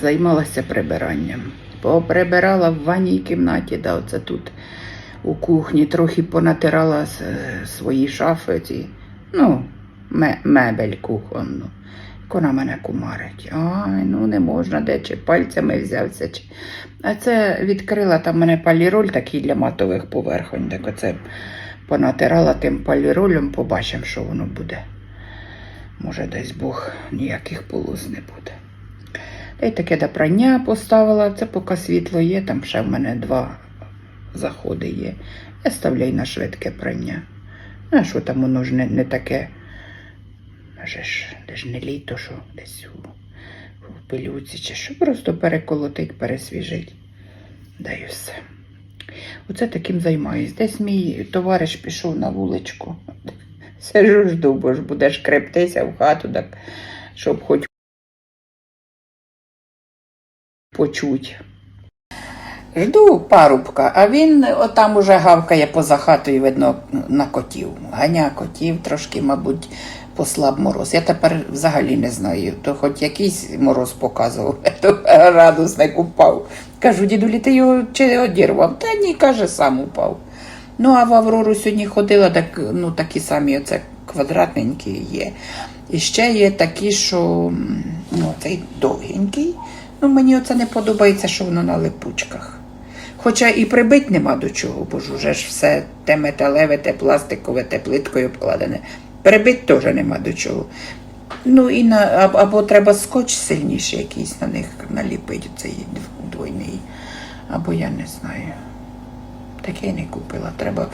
займалася прибиранням. Поприбирала в ванній кімнаті, да, оце тут у кухні, трохи понатирала свої шафи, ці, ну, мебель кухонну. Вона мене кумарить. Ай, ну не можна, де чи пальцями взявся. Чи... А це відкрила там мене паліроль такий для матових поверхонь. Так оце понатирала тим паліролем, побачимо, що воно буде. Може, десь Бог ніяких полос не буде. Й таке до прання поставила. Це поки світло є, там ще в мене два заходи є. Я ставляю на швидке прання. Ну, а що там воно ж не, не таке. Може ж, де ж не літо, що десь у, у пилюці, чи що просто переколотить, пересвіжить. Да і все. Оце таким займаюсь. Десь мій товариш пішов на вуличку. Сижу жду, бо ж будеш крептися в хату, так, щоб хоч почуть. Жду парубка, а він отам уже гавкає поза хатою, видно, на котів. Ганя котів, трошки, мабуть, послаб мороз. Я тепер взагалі не знаю. То хоч якийсь мороз показував, то градусник упав. Кажу, дідулі, ти його чи одірвав? Та ні, каже, сам упав. Ну, а в Аврору сьогодні ходила, так, ну, такі самі оце квадратненькі є. І ще є такі, що ну, цей довгенький. Ну, мені оце не подобається, що воно на липучках. Хоча і прибить нема до чого, бо ж уже ж все те металеве, те пластикове, те плиткою покладене. Прибить теж нема до чого. Ну і на, або, або треба скотч сильніший якийсь на них наліпити, цей двойний. Або я не знаю. Таке не купила. Треба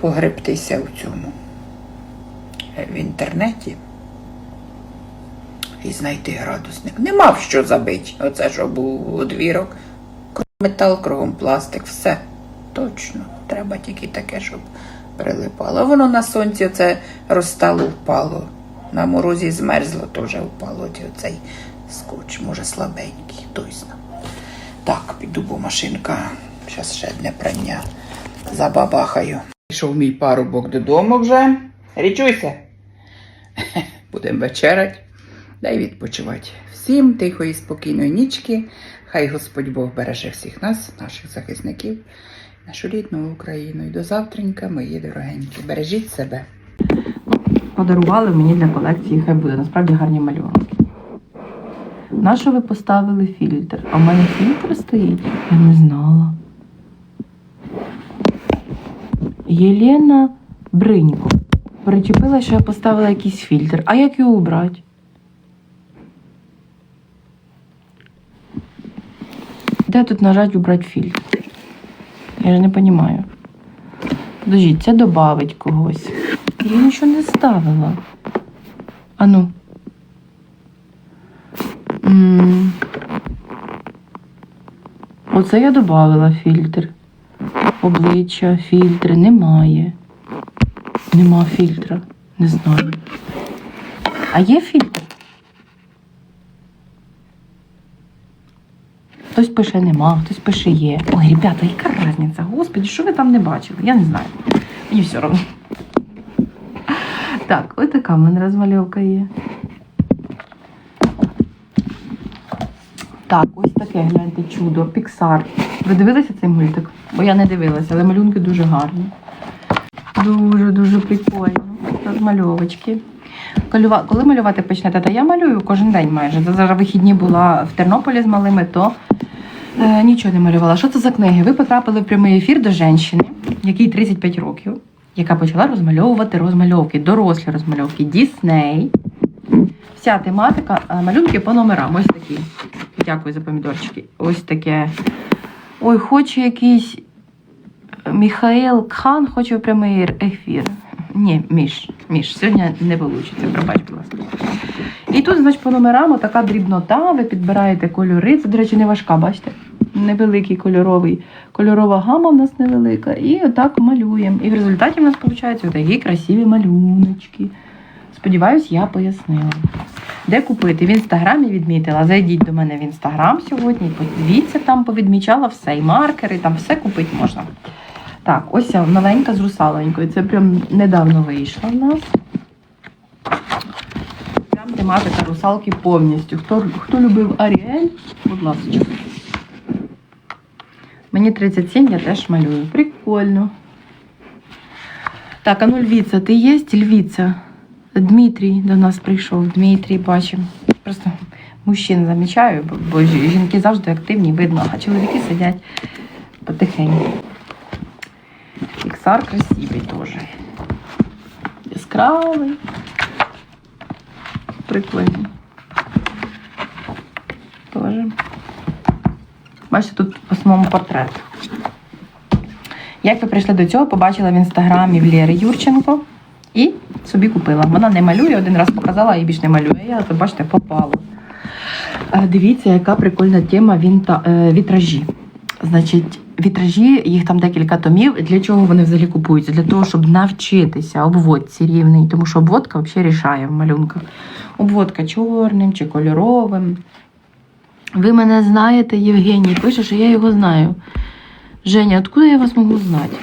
погребтися в цьому е, в інтернеті і знайти градусник. Не мав що забити. Оце що був одвірок. Метал, кругом пластик, все. Точно. Треба тільки таке, щоб прилипало. Воно на сонці оце розстало, впало. На морозі змерзло, теж впало ті- оцей скотч. Може слабенький, хтось знає. Так, піду, бо машинка. Зараз ще одне прання. Забабахаю. Пішов мій парубок додому вже. Річуйся. Будемо вечерять. Дай відпочивати. Всім тихої, спокійної нічки. Хай Господь Бог береже всіх нас, наших захисників, нашу рідну Україну. І до завтренька, мої дорогенькі. Бережіть себе. подарували мені для колекції, хай буде. Насправді гарні малюнки. На що ви поставили фільтр? А в мене фільтр стоїть? Я не знала. Єлена Бринько. Причепила, що я поставила якийсь фільтр. А як його убрати? Де тут нажать убрати фільтр? Я ж не розумію. Подождіть, це добавить когось. Я нічого не ставила. Ану. Оце я додавала фільтр. Обличчя, фільтри немає. Нема фільтра. Не знаю. А є фільтр? Хтось пише нема, хтось пише є. Ой, ребята, яка різниця? Господи, що ви там не бачили? Я не знаю. Мені все одно. Так, ось така в мене розмальовка є. Так, ось таке, гляньте, чудо, Піксар. Ви дивилися цей мультик? Бо я не дивилася, але малюнки дуже гарні. Дуже-дуже прикольно. Розмальовочки. Коли малювати почнете, та я малюю кожен день майже. Зараз вихідні була в Тернополі з малими, то е, нічого не малювала. Що це за книги? Ви потрапили в прямий ефір до жінки, якій 35 років, яка почала розмальовувати розмальовки, дорослі розмальовки, Дісней. Вся тематика, е, малюнки по номерам. Ось такі. Дякую за помідорчики. Ось таке. Ой, хоче якийсь е, Міхаел Кхан, хоче прямий ефір. Ні, Міш, Міш, сьогодні не вийде, пробач, будь ласка. І тут, значить, по номерам така дрібнота, ви підбираєте кольори. Це, до речі, не важка, бачите? Невеликий кольоровий. Кольорова гама в нас невелика. І отак малюємо. І в результаті в нас виходить такі красиві малюночки. Сподіваюсь, я пояснила. Де купити? В інстаграмі відмітила. Зайдіть до мене в інстаграм сьогодні. Подивіться, там повідмічала все, і маркери, там все купити можна. Так, ось ця маленька з русалонькою. Це прям недавно вийшла в нас. Прям тематика русалки повністю. Хто, хто любив Аріель, будь ласка. Мені 37, я теж малюю. Прикольно. Так, а ну Львіця, ти є? Львіця? Дмитрій до нас прийшов. Дмитрій бачимо. Просто мужчин замічаю, бо, жінки завжди активні, видно, а чоловіки сидять потихеньку. Іксар красивий теж. Яскравий. Прикольний. Тоже. Бачите, тут в основному портрет. Як ви прийшли до цього, побачила в інстаграмі в Лєри Юрченко і собі купила. Вона не малює, один раз показала і більш не малює. Я то бачите, попало. Е, Дивіться, яка прикольна тема е, вітражі. Значить, вітражі, їх там декілька томів. Для чого вони взагалі купуються? Для того, щоб навчитися обводці рівний, тому що обводка взагалі рішає в малюнках. Обводка чорним чи кольоровим. Ви мене знаєте, Євгеній пише, що я його знаю. Женя, откуда я вас можу знати?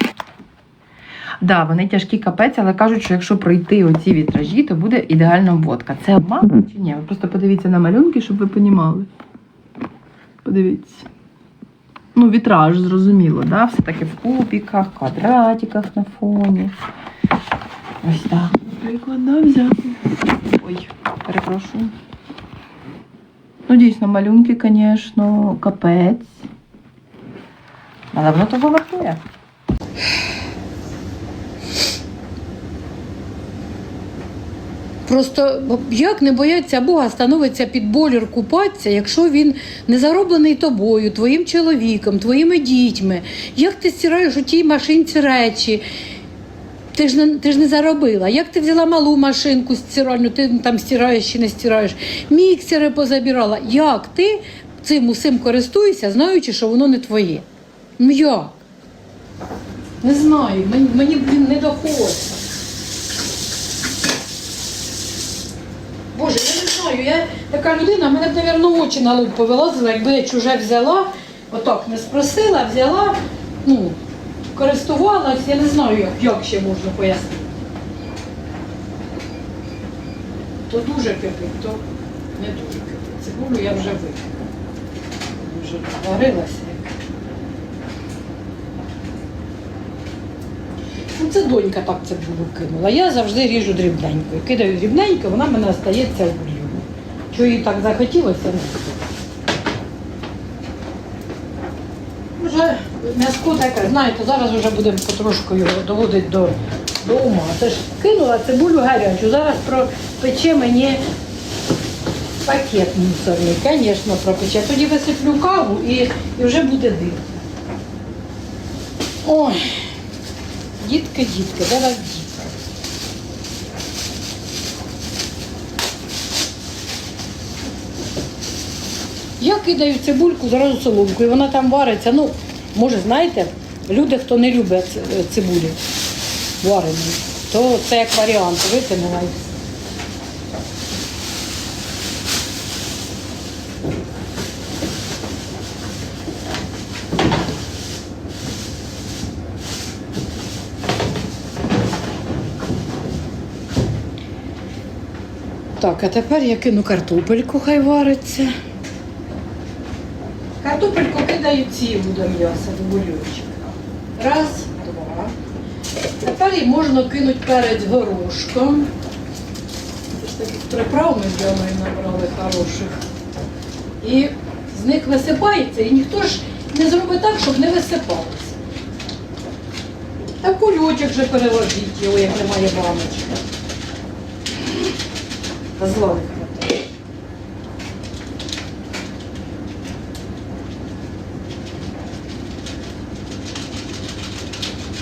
Да, вони тяжкі капець, але кажуть, що якщо пройти оці вітражі, то буде ідеальна обводка. Це обман чи ні? Ви просто подивіться на малюнки, щоб ви понімали. Подивіться. Ну, вітраж, зрозуміло, да? Все таки в кубиках, квадратиках на фоні. Ось так. Наприклад, да, взяти. Ой, перепрошую. Ну, дійсно, малюнки, звісно, капець. Але воно того вартує. Просто як не бояться Бога становиться під болір купатися, якщо він не зароблений тобою, твоїм чоловіком, твоїми дітьми. Як ти стираєш у тій машинці речі? Ти ж не ти ж не заробила. Як ти взяла малу машинку стиральну, ти там стираєш чи не стираєш? Міксери позабирала. Як ти цим усім користуєшся, знаючи, що воно не твоє? Ну як? Не знаю, мені, мені блін, не доходить. Боже, я не знаю, я така людина, мене б, мабуть, очі на лоб повилазили, якби я чуже взяла, отак не спросила, взяла, ну, користувалась, я не знаю, як, як ще можна пояснити. То дуже кипить, то не дуже кипить. Цибулю я вже випила. Вже варилася. Ну, це донька так цибулю кинула. Я завжди ріжу дрібненько. Кидаю дрібненько, вона мене остається в бульйоні. Чого їй так захотілося, не М'яско таке, знаєте, зараз вже будемо потрошку його доводити до, до ума. Це ж кинула цибулю гарячу, зараз пропече мені пакет мусорний, звісно, пропече. Тоді висиплю каву і, і вже буде дим. Ой. Дітки, дітки, зараз дітки. Я кидаю цибульку зразу соломку, і вона там вариться. Ну, може, знаєте, люди, хто не любить ц- цибулю варену, то це як варіант, витягнула. Так, а тепер я кину картопельку, хай вариться. Кидаю цілу до м'яса, до. Раз, два. Тепер можна кинути перець горошком. Таких приправ ми з Яною набрали хороших. І з них висипається, і ніхто ж не зробить так, щоб не висипалося. А кульочок вже переложіть його, як немає баночки. Та зла не хватає.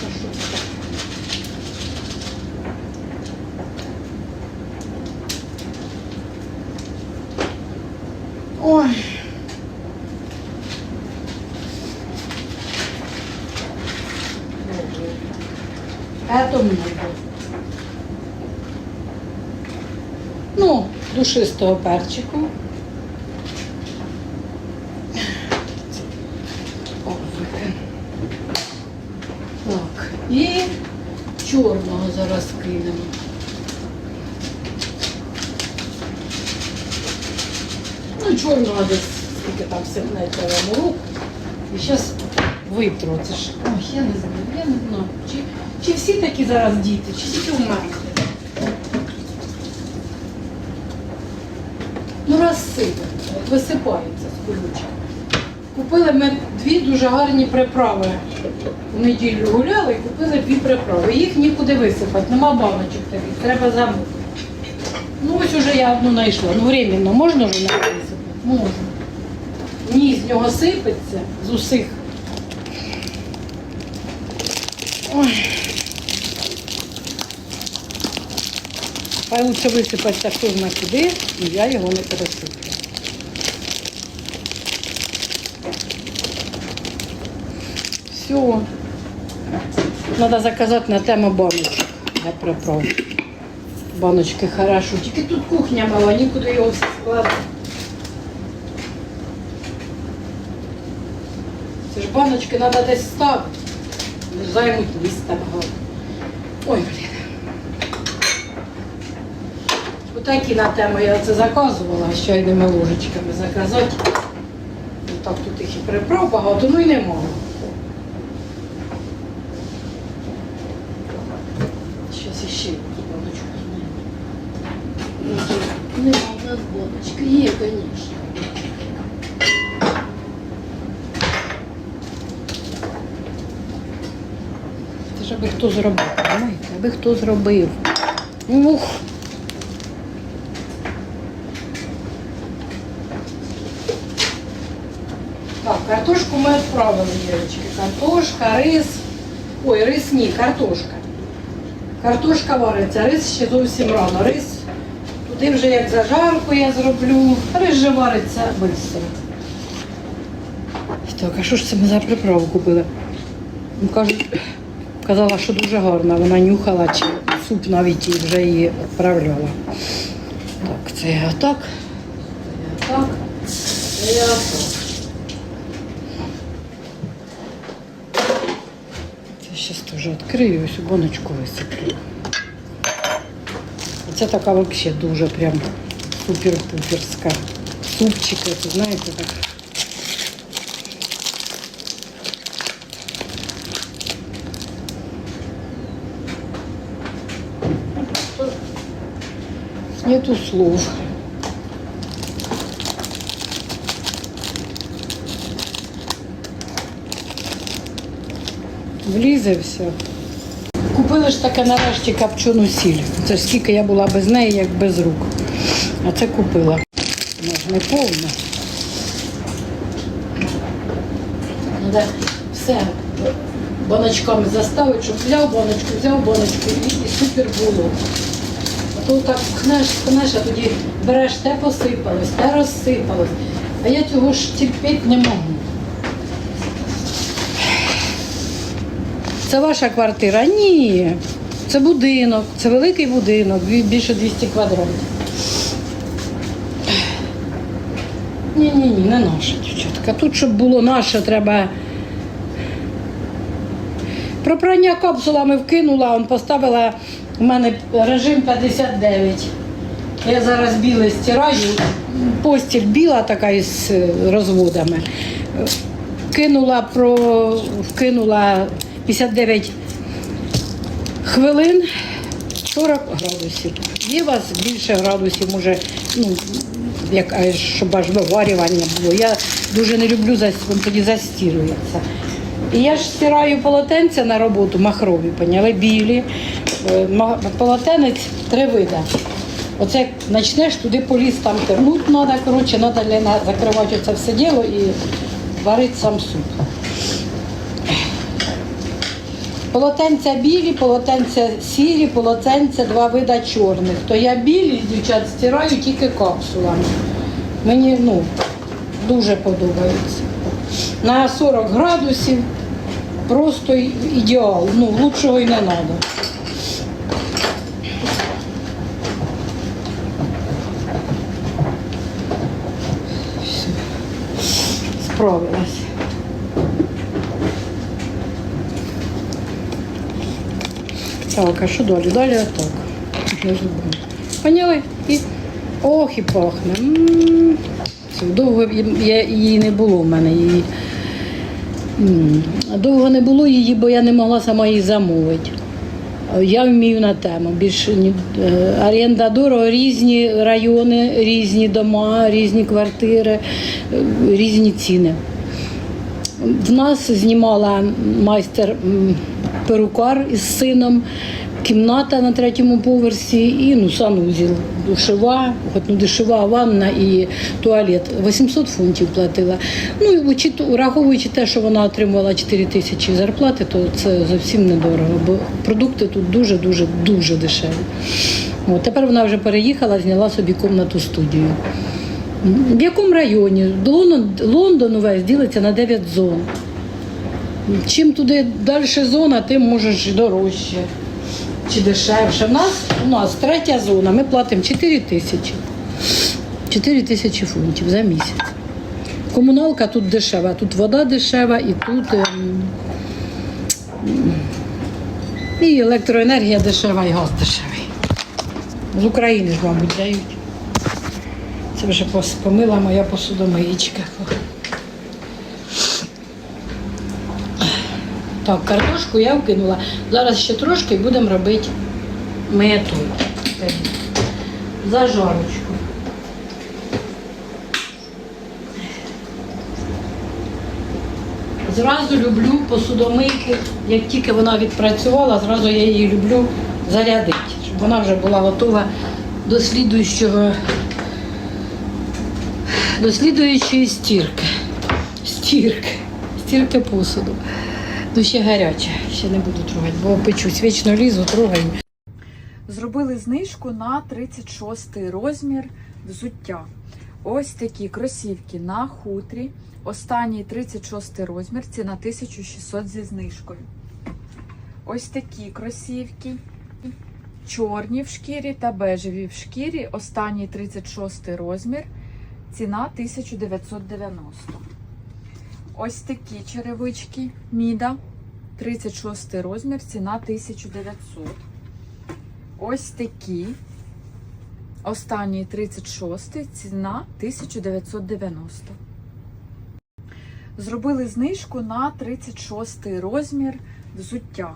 Та що це таке? Ой. Это много. Ну, душистого перчику. Так, і чорного зараз кинемо. Ну, чорного десь, скільки там сипнеться у. І зараз витру. Це ж, ой, не я не знаю. Чи, всі такі зараз діти, чи тільки у мене? Ну, розсипе, от висипається з колючок. Купили ми дві дуже гарні приправи. У неділю гуляли і купили дві приправи. Їх нікуди висипати, нема баночок таких, треба замовити. Ну ось уже я одну знайшла. Ну временно можна вже навіть висипати? Можна. Ні, з нього сипеться з усіх. Ой. Хай лучше висипаться хто зна куди, і я його не пересиплю. Все. Надо заказать на тему баночек для приправ. Баночки хорошо. Тільки тут кухня мала, нікуди його все складати. Це ж баночки треба десь ставити. Займуть місце багато. Ой, блін. Отакі на тему я це заказувала, з чайними ложечками заказати. Ну, Так тут їх і приправ багато, ну і немало. Сейчас іще якусь баночку знайду. Нема в нас баночки. Є, звісно. Це ж аби хто зробив, знаєте, аби хто зробив. Ух. Так, картошку ми відправили, дівчатки. Картошка, рис. Ой, рис ні, картошка. Картошка вариться, рис ще зовсім рано. Рис туди вже як зажарку я зроблю. Рис же вариться швидко. Так, а що ж це ми за приправу купили? Ну, кажуть, казала, що дуже гарна. Вона нюхала, чи суп навіть і вже її відправляла. Так, це я отак. Це я отак. Це я отак. Це зараз теж відкрию, ось у баночку висиплю. Це така взагалі дуже прям супер-пуперська. Супчики, це знаєте, так. Нету слов. Влізе все. Купили ж таке нарешті копчену сіль. Це ж скільки я була без неї, як без рук. А це купила. Вона ж не повна. Треба все баночками заставити, щоб взяв баночку, взяв баночку і, і супер було. А то так пхнеш, пхнеш, а тоді береш те посипалось, те розсипалось. А я цього ж терпіти не можу. Це ваша квартира? Ні. Це будинок, це великий будинок, більше 200 квадратів. Ні, ні, ні, не наша дівчатка. Тут, щоб було наше, треба. Про прання капсулами вкинула, он поставила у мене режим 59. Я зараз біле стираю, постіль біла така із е, розводами. Кинула про вкинула 59 хвилин 40 градусів. Є у вас більше градусів, може, ну, як, щоб аж виварювання було. Я дуже не люблю, він тоді застірюється. І я ж стираю полотенця на роботу, махрові, поняли, білі. Е, Полотенець три види. Оце як почнеш туди поліз, там тернуть треба, коротше, треба закривати це все діло і варити сам суп. Полотенця білі, полотенця сірі, полотенця два вида чорних. То я білі, дівчат, стираю тільки капсулами. Мені ну, дуже подобається. На 40 градусів просто ідеал. Ну, лучшого і не треба. Справилась. Так, що далі? Далі отак. Не. Поняли? І... Ох, і пахне. М. Довго я- її не було в мене. Її. Довго не було її, бо я не могла сама її замовити. Я вмію на тему. Більше ні. е, Оренда різні райони, різні дома, різні квартири, е, різні ціни. В нас знімала майстер перукар із сином, кімната на третьому поверсі і ну, санузел, душова, хоч ну, душова ванна і туалет. 800 фунтів платила. Ну, і враховуючи те, що вона отримувала 4 тисячі зарплати, то це зовсім недорого, бо продукти тут дуже-дуже дуже дешеві. От, тепер вона вже переїхала, зняла собі комнату студію. В якому районі? Лондон, Лондон увесь ділиться на 9 зон. Чим туди далі зона, тим можеш і дорожче чи дешевше. У нас, у нас третя зона, ми платимо 4 тисячі. 4 тисячі фунтів за місяць. Комуналка тут дешева, тут вода дешева і тут ем, і електроенергія дешева, і газ дешевий. З України ж, мабуть, дають. Це вже помила моя посудомиїчка. Так, картошку я вкинула. Зараз ще трошки будемо робити мету. Зажарочку. Зразу люблю посудомийки. Як тільки вона відпрацювала, зразу я її люблю зарядити, щоб вона вже була готова до слідуючого до слідуючої стірки. Стірки. Стірки посуду. Ну ще гаряче, ще не буду трогати, бо печусь. Вічно лізу, трогаю. Зробили знижку на 36 розмір взуття. Ось такі кросівки на хутрі. Останній 36 розмір, ціна 1600 зі знижкою. Ось такі кросівки. Чорні в шкірі та бежеві в шкірі. Останній 36 розмір, ціна 1990. Ось такі черевички Міда. 36 розмір, ціна 1900. Ось такі. Останній 36 ціна 1990. Зробили знижку на 36 розмір взуття.